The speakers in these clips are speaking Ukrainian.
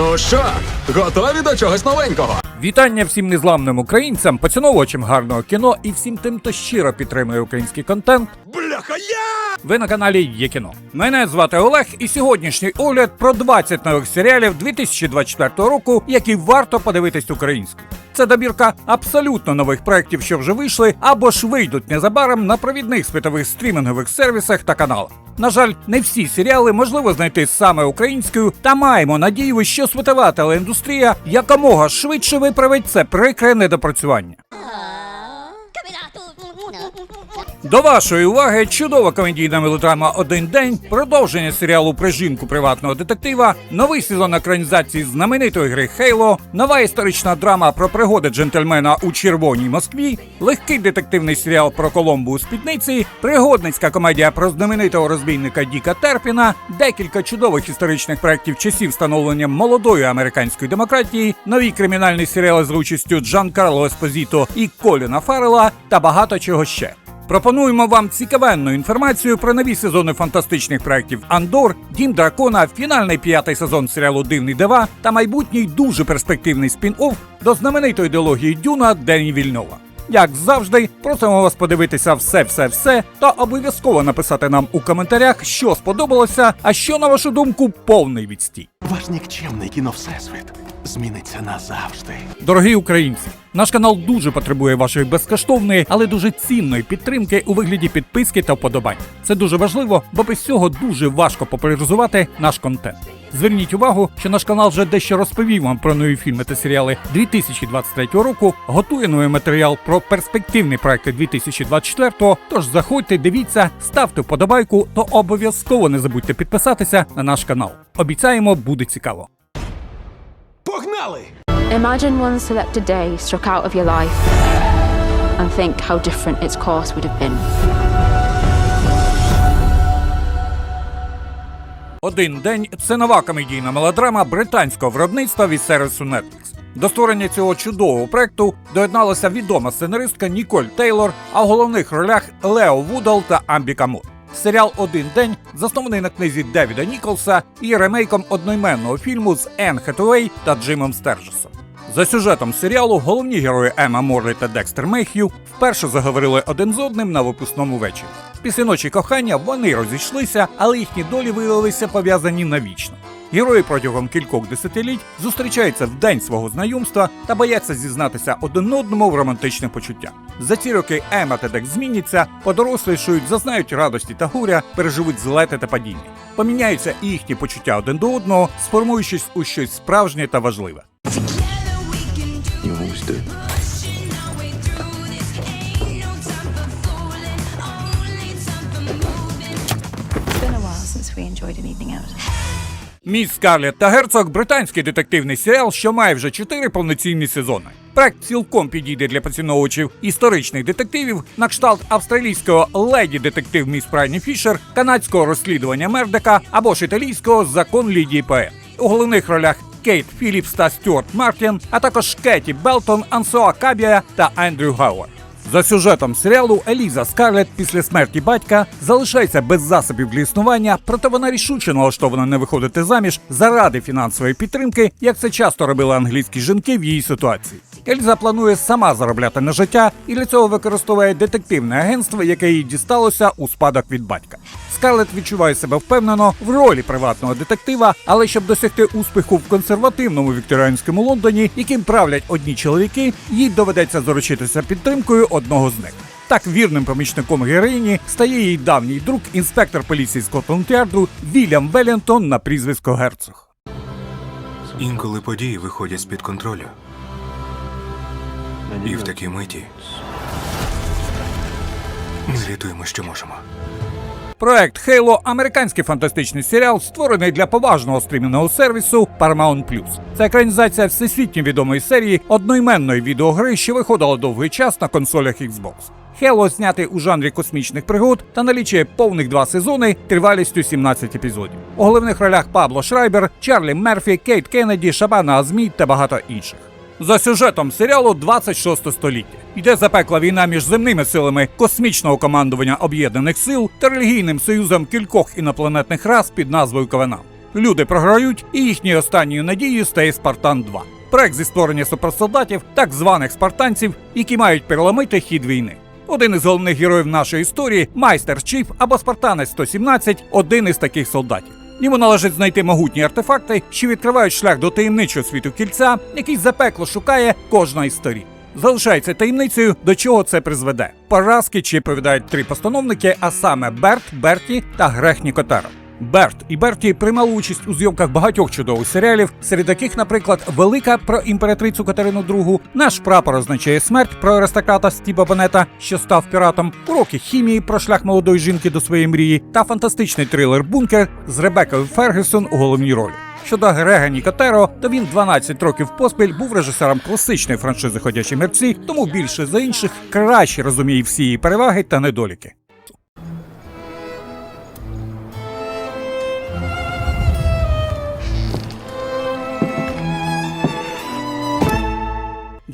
Ну що, готові до чогось новенького? Вітання всім незламним українцям, поціновувачам гарного кіно і всім тим, хто щиро підтримує український контент. Бляха, я! Ви на каналі Є кіно. Мене звати Олег, і сьогоднішній огляд про 20 нових серіалів 2024 року, які варто подивитись українською. Це добірка абсолютно нових проєктів, що вже вийшли або ж вийдуть незабаром на провідних світових стрімінгових сервісах та каналах. На жаль, не всі серіали можливо знайти саме українською, та маємо надію, що світова телеіндустрія якомога швидше виправить це прикре недопрацювання. До вашої уваги чудова комедійна мелодрама Один день, продовження серіалу про жінку приватного детектива, новий сезон екранізації знаменитої гри Хейло, нова історична драма про пригоди джентльмена у червоній Москві, легкий детективний серіал про Коломбу у спідниці, пригодницька комедія про знаменитого розбійника Діка Терпіна, декілька чудових історичних проєктів часів становлення молодої американської демократії, нові кримінальні серіали з участю Джан Карло Еспозіто і Коліна Фаррела та багато чого ще. Пропонуємо вам цікавенну інформацію про нові сезони фантастичних проєктів Андор, Дім Дракона, фінальний п'ятий сезон серіалу Дивний Дева та майбутній дуже перспективний спін-офф до знаменитої ідеології Дюна Дені Вільнова. Як завжди, просимо вас подивитися все-все-все та обов'язково написати нам у коментарях, що сподобалося, а що, на вашу думку, повний відстій. Ваш нікчемний кіно Всесвіт зміниться назавжди. Дорогі українці, наш канал дуже потребує вашої безкоштовної, але дуже цінної підтримки у вигляді підписки та вподобань. Це дуже важливо, бо без цього дуже важко популяризувати наш контент. Зверніть увагу, що наш канал вже дещо розповів вам про нові фільми та серіали 2023 року. Готує новий матеріал про перспективні проекти 2024. Тож заходьте, дивіться, ставте вподобайку, то обов'язково не забудьте підписатися на наш канал. Обіцяємо, буде цікаво. Погнали! Imagine one selected day struck out of your life and think how different its course would have been. Один день це нова комедійна мелодрама британського виробництва від сервісу Netflix. До створення цього чудового проекту доєдналася відома сценаристка Ніколь Тейлор, а в головних ролях Лео Вудал та Амбі Камут. Серіал Один день заснований на книзі Девіда Ніколса і ремейком одноіменного фільму з Енн Хетуей та Джимом Стержесом. За сюжетом серіалу головні герої Ема Морлі та Декстер Мейх'ю вперше заговорили один з одним на випускному вечорі. Після ночі кохання вони розійшлися, але їхні долі виявилися пов'язані навічно. Герої протягом кількох десятиліть зустрічаються в день свого знайомства та бояться зізнатися один одному в романтичних почуттях. За ці роки Ема та Дек зміняться, подорослішують, зазнають радості та горя, переживуть злети та падіння. Поміняються і їхні почуття один до одного, сформуючись у щось справжнє та важливе. It's been a while since we enjoyed an evening out. Міс Скарлетт та Герцог британський детективний серіал, що має вже чотири повноцінні сезони. Проект цілком підійде для поціновувачів історичних детективів на кшталт австралійського леді детектив Міс Прайні Фішер, канадського розслідування Мердека або ж італійського закон Лідії Пе. У головних ролях Кейт Філіпс та Стюарт Мартін, а також Кеті Белтон, Ансоа Кабія та Ендрю Гауер. За сюжетом серіалу Еліза Скарлетт після смерті батька залишається без засобів для існування, проте вона рішуче налаштована не виходити заміж заради фінансової підтримки, як це часто робили англійські жінки в її ситуації. Ельза планує сама заробляти на життя і для цього використовує детективне агентство, яке їй дісталося у спадок від батька. Скарлетт відчуває себе впевнено в ролі приватного детектива, але щоб досягти успіху в консервативному вікторіанському Лондоні, яким правлять одні чоловіки, їй доведеться заручитися підтримкою одного з них. Так вірним помічником героїні стає її давній друг, інспектор поліції Скотланд-Ярду Вільям Веллінтон на прізвисько Герцог. Інколи події виходять з-під контролю. І в такій миті ми рятуємо, що можемо. Проект Halo – американський фантастичний серіал, створений для поважного стрімінгового сервісу Paramount+. Це екранізація всесвітньо відомої серії одноіменної відеогри, що виходила довгий час на консолях Xbox. Halo знятий у жанрі космічних пригод та налічує повних два сезони тривалістю 17 епізодів. У головних ролях Пабло Шрайбер, Чарлі Мерфі, Кейт Кеннеді, Шабана Азмі та багато інших. За сюжетом серіалу 26 століття. Йде запекла війна між земними силами космічного командування об'єднаних сил та релігійним союзом кількох інопланетних рас під назвою Ковена. Люди програють, і їхньою останньою надією стає Спартан 2 проект зі створення суперсолдатів, так званих спартанців, які мають переломити хід війни. Один із головних героїв нашої історії, майстер Чіф або Спартанець 117, один із таких солдатів. Йому належить знайти могутні артефакти, що відкривають шлях до таємничого світу кільця, який запекло шукає кожна із сторін. Залишається таємницею, до чого це призведе. Поразки чи повідають три постановники, а саме Берт, Берті та Грехні Нікотера. Берт і Берті приймали участь у зйомках багатьох чудових серіалів, серед яких, наприклад, Велика про імператрицю Катерину II, наш прапор означає смерть про аристократа Стіба Бенета, що став піратом, уроки хімії про шлях молодої жінки до своєї мрії, та фантастичний трилер Бункер з Ребекою Фергюсон у головній ролі. Щодо Грега Нікотеро, то він 12 років поспіль був режисером класичної франшизи Ходячі мерці, тому більше за інших краще розуміє всі її переваги та недоліки.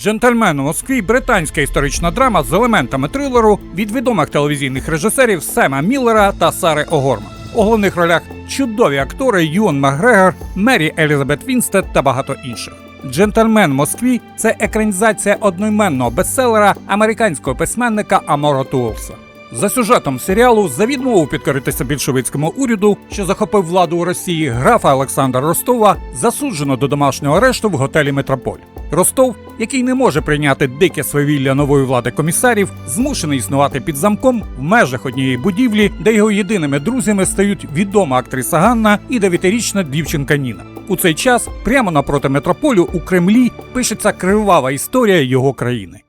Джентльмен у Москві британська історична драма з елементами трилеру від відомих телевізійних режисерів Сема Міллера та Сари Огорма. У головних ролях чудові актори Юн Макгрегор, Мері Елізабет Вінстед та багато інших. Джентльмен Москві це екранізація одноіменного бестселера американського письменника Амора Туолса. За сюжетом серіалу за відмову підкоритися більшовицькому уряду, що захопив владу у Росії, графа Олександра Ростова засуджено до домашнього арешту в готелі Метрополь. Ростов, який не може прийняти дике свавілля нової влади комісарів, змушений існувати під замком в межах однієї будівлі, де його єдиними друзями стають відома актриса Ганна і дев'ятирічна дівчинка Ніна. У цей час прямо напроти метрополю у Кремлі пишеться кривава історія його країни.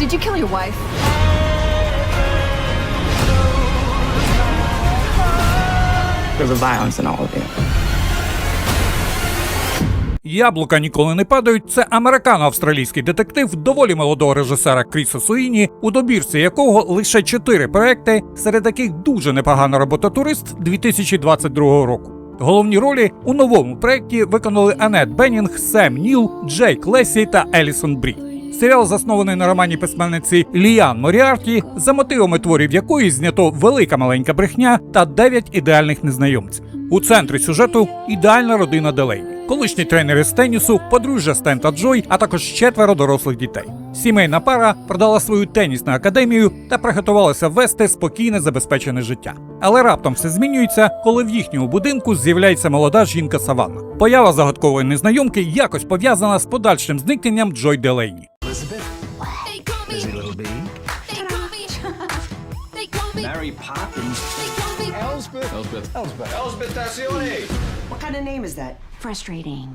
Did you kill your wife? There's a violence in all of you. Яблука ніколи не падають. Це американо-австралійський детектив доволі молодого режисера Кріса Суїні, у добірці якого лише чотири проекти, серед яких дуже непогана робота турист 2022 року. Головні ролі у новому проекті виконали Анет Беннінг, Сем Ніл, Джейк Лесі та Елісон Брі. Серіал заснований на романі письменниці Ліан Моріарті, за мотивами творів якої знято велика маленька брехня та дев'ять ідеальних незнайомців. У центрі сюжету ідеальна родина Делейні. Колишні тренери з тенісу, подружжя Стен та Джой, а також четверо дорослих дітей. Сімейна пара продала свою тенісну академію та приготувалася вести спокійне забезпечене життя. Але раптом все змінюється, коли в їхньому будинку з'являється молода жінка Саванна. Поява загадкової незнайомки якось пов'язана з подальшим зникненням Джой Делейні. Mary Poppins. They call me. What kind of name is that? Frustrating,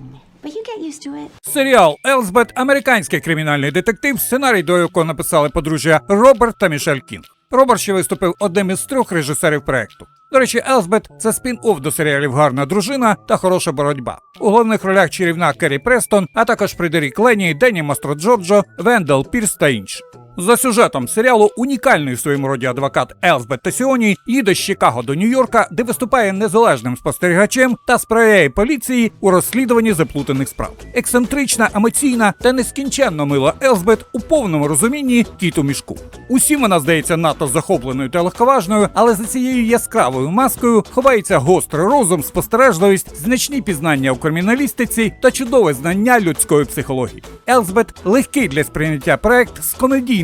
but you get used to it. Серіал Елзбет американський кримінальний детектив, сценарій до якого написали подружжя Роберт та Мішель Кінг. Роберт ще виступив одним із трьох режисерів проекту. До речі, Елзбет це спін-офф до серіалів Гарна дружина та хороша боротьба. У головних ролях чарівна Керрі Престон, а також Фредерік Ленні, Денні Мастроджорджо, Вендел Пірс та інші. За сюжетом серіалу унікальний в своєму роді адвокат Елзбет Тесіоні їде з Чикаго до Нью-Йорка, де виступає незалежним спостерігачем та сприяє поліції у розслідуванні заплутаних справ. Ексцентрична, емоційна та нескінченно мила Елзбет у повному розумінні кіт у мішку. Усім вона здається надто захопленою та легковажною, але за цією яскравою маскою ховається гострий розум, спостережливість, значні пізнання у криміналістиці та чудове знання людської психології. Елзбет легкий для сприйняття проект з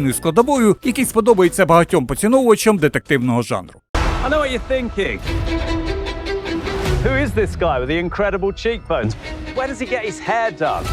комедійною складовою, який сподобається багатьом поціновувачам детективного жанру. I know what you're thinking. Who is this guy with the incredible cheekbones? Where does he get his hair done?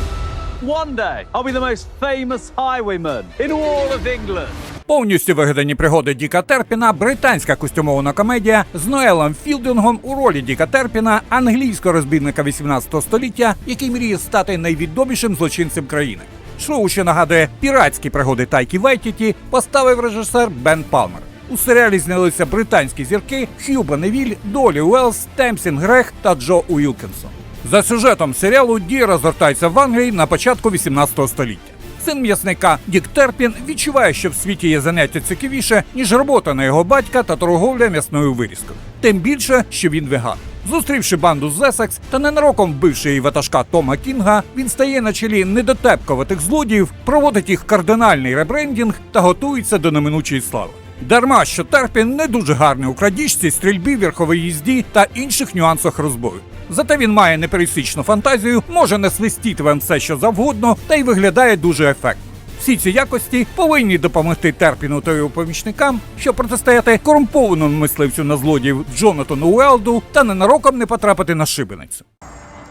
One day, I'll be the most famous highwayman in all of England. Повністю вигадані пригоди Діка Терпіна, британська костюмована комедія з Ноелом Філдингом у ролі Діка Терпіна, англійського розбійника 18 століття, який мріє стати найвідомішим злочинцем країни. Шоу, що нагадує піратські пригоди Тайкі Вайтіті, поставив режисер Бен Палмер. У серіалі знялися британські зірки Х'юба Невіль, Долі Уелс, Темсін Грех та Джо Уілкінсон. За сюжетом серіалу дія розгортається в Англії на початку 18 століття. Син м'ясника Дік Терпін відчуває, що в світі є заняття цікавіше, ніж робота на його батька та торговля м'ясною вирізкою. Тим більше, що він веган. Зустрівши банду з Есекс та ненароком вбивши її ватажка Тома Кінга, він стає на чолі недотепковатих злодіїв, проводить їх кардинальний ребрендінг та готується до неминучої слави. Дарма, що Терпін не дуже гарний у крадіжці, стрільбі, верховій їзді та інших нюансах розбою. Зате він має непересічну фантазію, може не свистіти вам все, що завгодно, та й виглядає дуже ефектно. Всі ці якості повинні допомогти Терпіну та його помічникам, щоб протистояти корумпованому мисливцю на злодіїв Джонатану Уелду та ненароком не потрапити на шибеницю.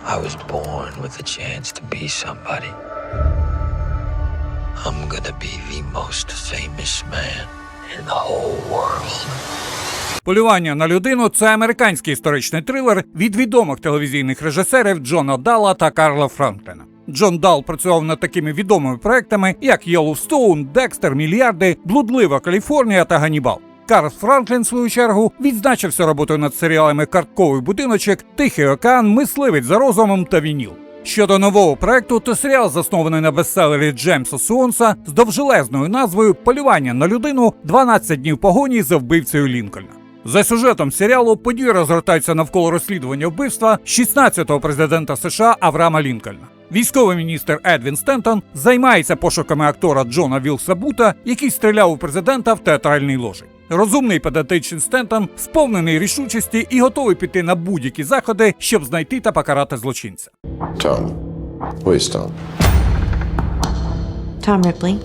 I was born with a chance to be somebody. I'm gonna be the most famous man in the whole world. Полювання на людину це американський історичний трилер від відомих телевізійних режисерів Джона Дала та Карла Франкліна. Джон Дал працював над такими відомими проектами, як Йеллоустоун, Декстер, Мільярди, Блудлива Каліфорнія та Ганібал. Карл Франклін, в свою чергу, відзначився роботою над серіалами Картковий будиночок, Тихий океан, Мисливець за розумом та Вініл. Щодо нового проекту, то серіал заснований на бестселері Джеймса Суонса з довжелезною назвою Полювання на людину 12 днів погоні за вбивцею Лінкольна. За сюжетом серіалу події розгортаються навколо розслідування вбивства 16-го президента США Авраама Лінкольна. Військовий міністр Едвін Стентон займається пошуками актора Джона Вілса Бута, який стріляв у президента в театральній ложі. Розумний педантичний Стентон сповнений рішучості і готовий піти на будь-які заходи, щоб знайти та покарати злочинця. Tom. Where's Tom? Tom Ripley.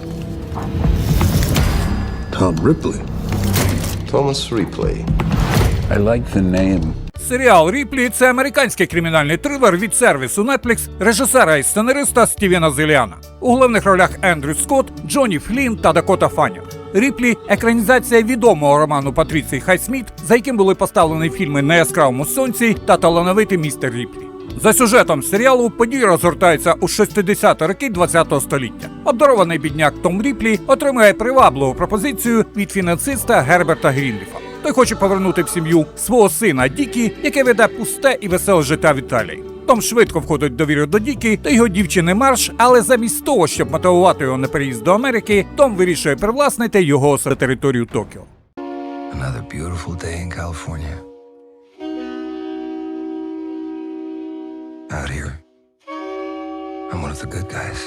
Tom Ripley. Thomas Ripley. I like the name. Серіал Ріплі це американський кримінальний трилер від сервісу Netflix, режисера і сценариста Стівена Зеліана. У головних ролях Ендрю Скотт, Джонні Флін та Дакота Фаннінг. Ріплі екранізація відомого роману Патріції Хайсміт, за яким були поставлені фільми На яскравому сонці та талановитий містер Ріплі. За сюжетом серіалу події розгортаються у 60-ті роки ХХ століття. Обдарований бідняк Том Ріплі отримує привабливу пропозицію від фінансиста Герберта Грінліфа. Той хоче повернути в сім'ю свого сина Дікі, яке веде пусте і веселе життя в Італії. Том швидко входить довіру до Дікі та його дівчини Марш, але замість того, щоб мотивувати його на переїзд до Америки, Том вирішує привласнити його на територію Токіо. Another beautiful day in California. Out here, I'm one of the good guys.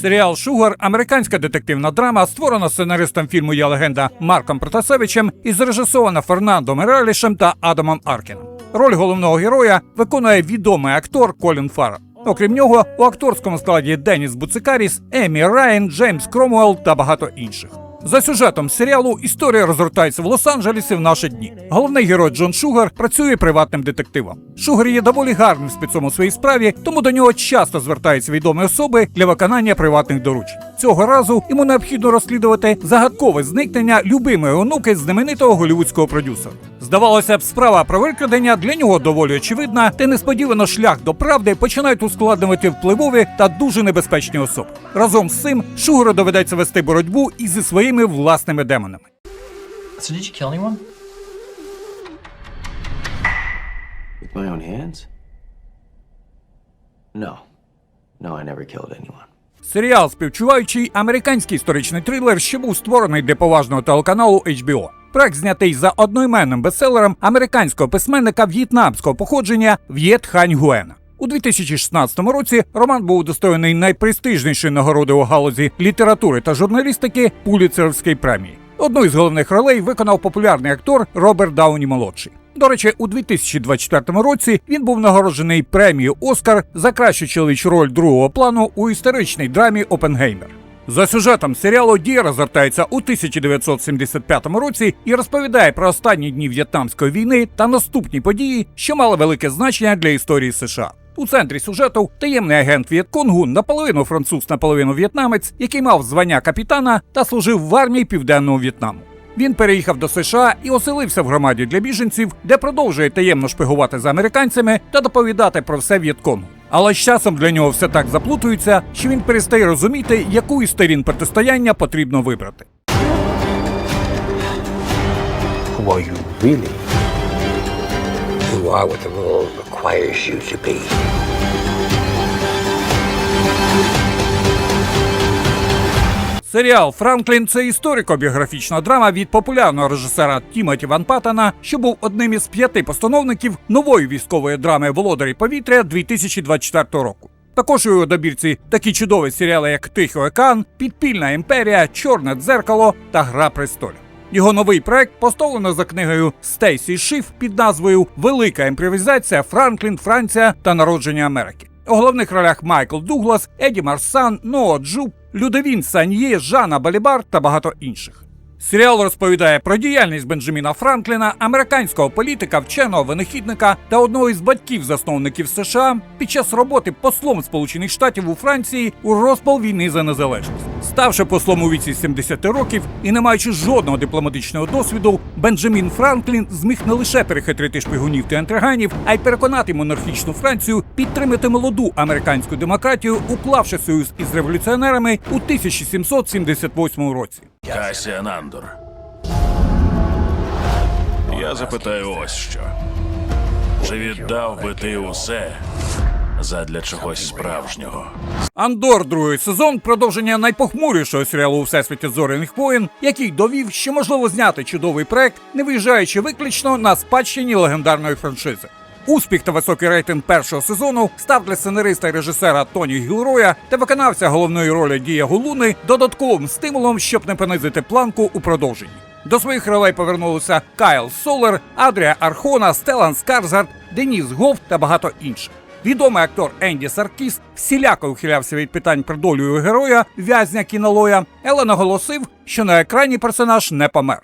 Серіал Шугар американська детективна драма, створена сценаристом фільму Я легенда Марком Протасевичем і зрежисована Фернандом Ералішем та Адамом Аркіном. Роль головного героя виконує відомий актор Колін Фаррелл. Окрім нього, у акторському складі Деніс Буцикаріс, Емі Райан, Джеймс Кромуел та багато інших. За сюжетом серіалу історія розгортається в Лос-Анджелесі в наші дні. Головний герой Джон Шугар працює приватним детективом. Шугар є доволі гарним спецом у своїй справі, тому до нього часто звертаються відомі особи для виконання приватних доручень. Цього разу йому необхідно розслідувати загадкове зникнення любимої онуки знаменитого голівудського продюсера. Здавалося б, справа про викрадення для нього доволі очевидна, та несподівано шлях до правди починають ускладнювати впливові та дуже небезпечні особи. Разом з цим Шугару доведеться вести боротьбу і зі своїми власними демонами. So did you kill anyone? With my own hands? No. No, I never killed anyone. Серіал співчуваючий американський історичний трилер, що був створений для поважного телеканалу HBO. Проект знятий за одноіменним бестселером американського письменника в'єтнамського походження В'єт Хань Гуена. У 2016 році роман був удостоєний найпрестижнішої нагороди у галузі літератури та журналістики Пуліцеровської премії. Одну із головних ролей виконав популярний актор Роберт Дауні молодший. До речі, у 2024 році він був нагороджений премією Оскар за кращу чоловічу роль другого плану у історичній драмі Опенгеймер. За сюжетом серіалу дія розгортається у 1975 році і розповідає про останні дні В'єтнамської війни та наступні події, що мали велике значення для історії США. У центрі сюжету таємний агент В'єтконгу, наполовину француз, наполовину в'єтнамець, який мав звання капітана та служив в армії Південного В'єтнаму. Він переїхав до США і оселився в громаді для біженців, де продовжує таємно шпигувати за американцями та доповідати про все В'єтконгу. Але з часом для нього все так заплутується, що він перестає розуміти, яку із сторін протистояння потрібно вибрати. Who are you really? You are what the world requires you to be. Серіал Франклін це історико-біографічна драма від популярного режисера Тімоті Ван Паттена, що був одним із п'яти постановників нової військової драми Володарі повітря 2024 року. Також у його добірці такі чудові серіали, як Тихий океан, Підпільна імперія, Чорне дзеркало та Гра престолів. Його новий проект поставлено за книгою Стейсі Шиф під назвою Велика імпровізація Франклін, Франція та народження Америки. У головних ролях Майкл Дуглас, Еді Марсан, Ноа Джуб, Людовін Саньє, Жанна Балібар та багато інших. Серіал розповідає про діяльність Бенджаміна Франкліна, американського політика, вченого винахідника та одного із батьків засновників США під час роботи послом Сполучених Штатів у Франції у розпал війни за незалежність. Ставши послом у віці 70 років і не маючи жодного дипломатичного досвіду, Бенджамін Франклін зміг не лише перехитрити шпигунів та інтриганів, а й переконати монархічну Францію підтримати молоду американську демократію, уклавши союз із революціонерами у 1778 році. Касіан Андор. Я запитаю ось що. Чи віддав би ти усе задля чогось справжнього? Андор, другий сезон, продовження найпохмурішого серіалу у всесвіті зоряних воїн, який довів, що можливо зняти чудовий проект, не виїжджаючи виключно на спадщині легендарної франшизи. Успіх та високий рейтинг першого сезону став для сценариста і режисера Тоні Гілроя та виконавця головної ролі Дія Гулуни додатковим стимулом, щоб не понизити планку у продовженні. До своїх ролей повернулися Кайл Солер, Адрія Архона, Стелан Скарзард, Деніс Гоф та багато інших. Відомий актор Енді Саркіс всіляко ухилявся від питань про долю героя, в'язня кінолоя, але наголосив, що на екрані персонаж не помер.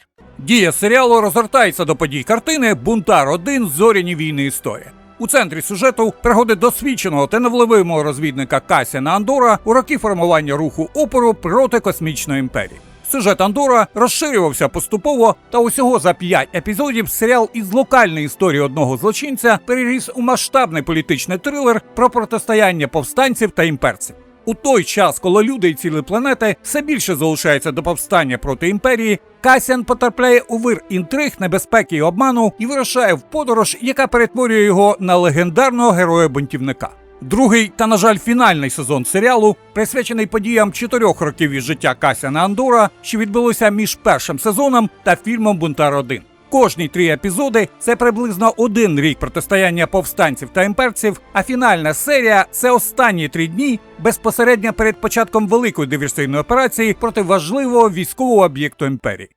Дія серіалу розгортається до подій картини Бунтар 1 Зоряні війни історія. У центрі сюжету пригоди досвідченого та невливимого розвідника Касіна Андора у роки формування руху опору проти космічної імперії. Сюжет Андора розширювався поступово, та усього за п'ять епізодів серіал із локальної історії одного злочинця переріс у масштабний політичний трилер про протистояння повстанців та імперців. У той час, коли люди і цілі планети все більше залишаються до повстання проти імперії, Касіан потрапляє у вир інтриг, небезпеки і обману і вирушає в подорож, яка перетворює його на легендарного героя-бунтівника. Другий та, на жаль, фінальний сезон серіалу присвячений подіям чотирьох років із життя Касіана Андора, що відбулося між першим сезоном та фільмом Бунтар 1 Кожні три епізоди це приблизно один рік протистояння повстанців та імперців. А фінальна серія це останні три дні безпосередньо перед початком великої диверсійної операції проти важливого військового об'єкту імперії.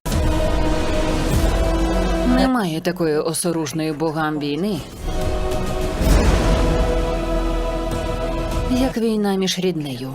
Немає такої осоружної богам війни, як війна між ріднею.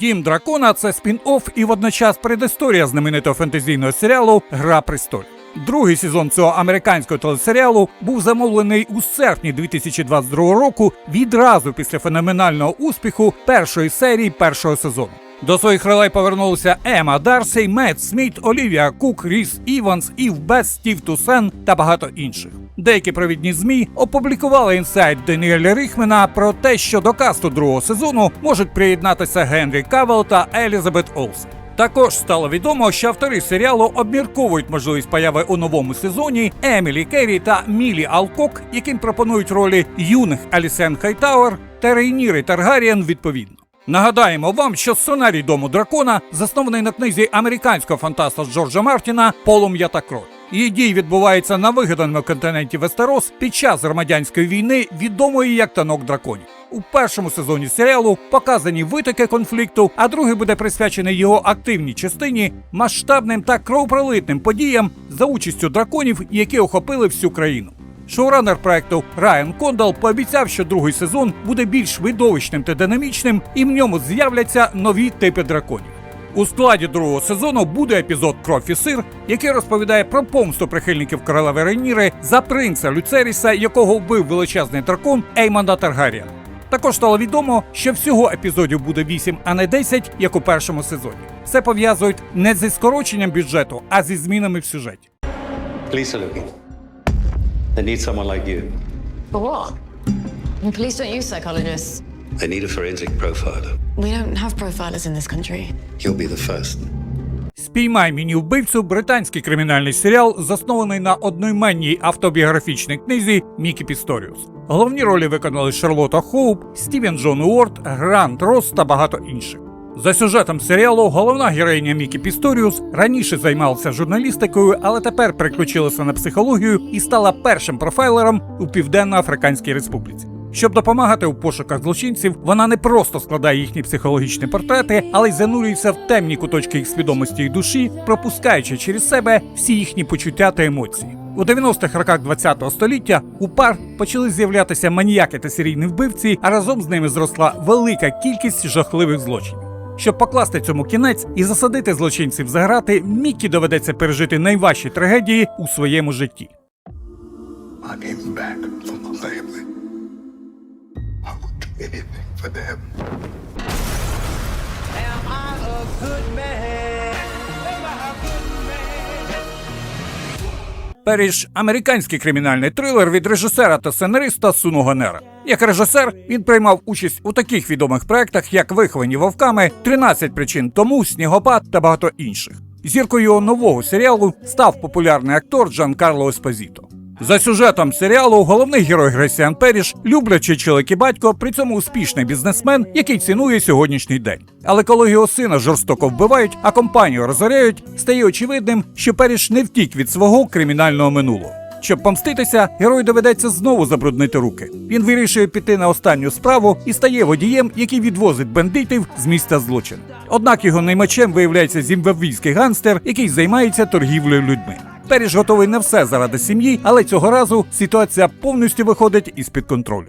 Дім дракона це спін-офф і водночас предісторія знаменитого фентезійного серіалу Гра престолів. Другий сезон цього американського телесеріалу був замовлений у серпні 2022 року відразу після феноменального успіху першої серії першого сезону. До своїх ролей повернулися Ема Дарсей, Мет Сміт, Олівія Кук, Ріс Іванс, Ів Бес, Стів Тусен та багато інших. Деякі провідні змі опублікували інсайт Даніеля Ріхмена про те, що до касту другого сезону можуть приєднатися Генрі Кавел та Елізабет Олсен. Також стало відомо, що автори серіалу обмірковують можливість появи у новому сезоні Емілі Керрі та Мілі Алкок, яким пропонують ролі юних Алісен Хайтауер та Рейніри Таргарієн відповідно. Нагадаємо вам, що сценарій дому дракона заснований на книзі американського фантаста Джорджа Мартіна Полум'я та кров. Її дій відбувається на вигаданому континенті Вестерос під час громадянської війни, відомої як танок драконів. У першому сезоні серіалу показані витоки конфлікту, а другий буде присвячений його активній частині, масштабним та кровопролитним подіям за участю драконів, які охопили всю країну. Шоуранер проекту Райан Кондал пообіцяв, що другий сезон буде більш видовищним та динамічним, і в ньому з'являться нові типи драконів. У складі другого сезону буде епізод Кров і сир, який розповідає про помсту прихильників королеви Рейніри за принца Люцеріса, якого вбив величезний дракон Еймонда Таргарієн. Також стало відомо, що всього епізодів буде 8, а не 10, як у першому сезоні. Це пов'язують не зі скороченням бюджету, а зі змінами в сюжеті. Are looking. They need someone like you. For what? Police don't use psychologists. They need a forensic profiler. We don't have profilers in this country. You'll be the first. Спіймай міні вбивцю британський кримінальний серіал, заснований на одноіменній автобіографічній книзі Мікі Пісторіус. Головні ролі виконали Шарлота Хоуп, Стівен Джон Уорд, Грант Росс та багато інших. За сюжетом серіалу головна героїня Мікі Пісторіус раніше займалася журналістикою, але тепер переключилася на психологію і стала першим профайлером у Південно-Африканській Республіці. Щоб допомагати у пошуках злочинців, вона не просто складає їхні психологічні портрети, але й занурюється в темні куточки їх свідомості і душі, пропускаючи через себе всі їхні почуття та емоції. У 90-х роках ХХ століття у пар почали з'являтися маніяки та серійні вбивці, а разом з ними зросла велика кількість жахливих злочинів. Щоб покласти цьому кінець і засадити злочинців за грати, Міккі доведеться пережити найважчі трагедії у своєму житті. I came back from my family. I anything for them. Періж американський кримінальний трилер від режисера та сценариста Суно Гонера. Як режисер він приймав участь у таких відомих проектах, як Виховані вовками, «13 причин тому, Снігопад та багато інших. Зіркою нового серіалу став популярний актор Джан Карло Еспозіто. За сюжетом серіалу головний герой Гресіан Періш, люблячий чоловік батько, при цьому успішний бізнесмен, який цінує сьогоднішній день. Але коли його сина жорстоко вбивають, а компанію розоряють, стає очевидним, що Періш не втік від свого кримінального минулого. Щоб помститися, герою доведеться знову забруднити руки. Він вирішує піти на останню справу і стає водієм, який відвозить бандитів з місця злочину. Однак його наймачем виявляється зімбабвійський ганстер, який займається торгівлею людьми. Періж готовий на все заради сім'ї, але цього разу ситуація повністю виходить із-під контролю.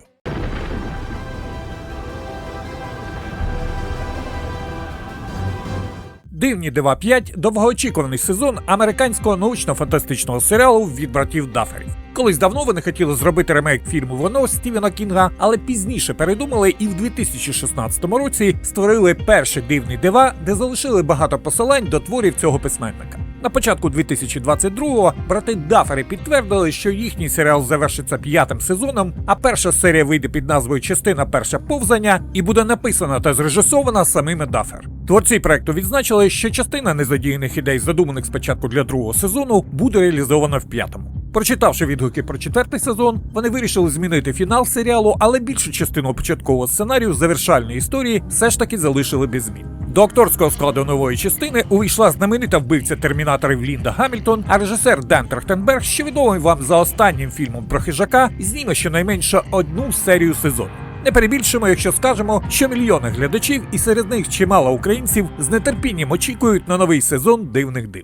Дивні дива 5 довгоочікуваний сезон американського научно-фантастичного серіалу від братів Даферів. Колись давно вони хотіли зробити ремейк фільму Воно Стівена Кінга, але пізніше передумали і в 2016 році створили перші дивні дива, де залишили багато посилань до творів цього письменника. На початку 2022-го брати Дафери підтвердили, що їхній серіал завершиться п'ятим сезоном, а перша серія вийде під назвою Частина перша повзання і буде написана та зрежисована самими Дафер. Творці проекту відзначили, що частина незадіяних ідей, задуманих спочатку для другого сезону, буде реалізована в п'ятому. Прочитавши відгуки про четвертий сезон, вони вирішили змінити фінал серіалу, але більшу частину початкового сценарію завершальної історії все ж таки залишили без змін. До акторського складу нової частини увійшла знаменита вбивця термінаторів Лінда Гамільтон, а режисер Ден Трахтенберг, що відомий вам за останнім фільмом про хижака, зніме щонайменше одну серію сезону. Не перебільшимо, якщо скажемо, що мільйони глядачів, і серед них чимало українців з нетерпінням очікують на новий сезон дивних див.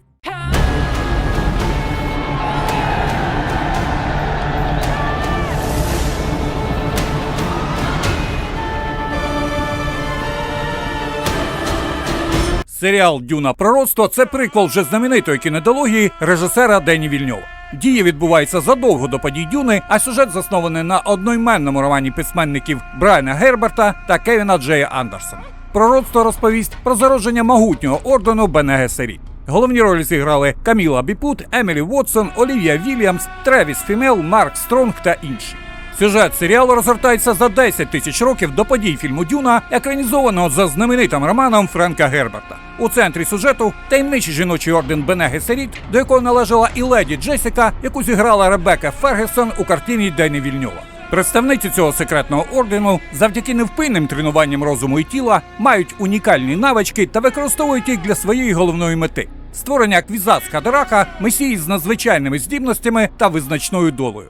Серіал Дюна Пророцтво це приквел вже знаменитої кінодології режисера Дені Вільньова. Дія відбувається задовго до подій Дюни, а сюжет заснований на одноіменному романі письменників Брайана Герберта та Кевіна Джея Андерсона. Пророцтво розповість про зародження могутнього ордену Бенегесері. Головні ролі зіграли Каміла Біпут, Емілі Вотсон, Олівія Вільямс, Тревіс Фімел, Марк Стронг та інші. Сюжет серіалу розгортається за 10 тисяч років до подій фільму Дюна, екранізованого за знаменитим романом Френка Герберта. У центрі сюжету таємничий жіночий орден Бене Гесеріт, до якого належала і леді Джесіка, яку зіграла Ребека Фергюсон у картині Дені Вільньова. Представниці цього секретного ордену завдяки невпинним тренуванням розуму і тіла мають унікальні навички та використовують їх для своєї головної мети створення квізацка драка, месії з надзвичайними здібностями та визначною долею.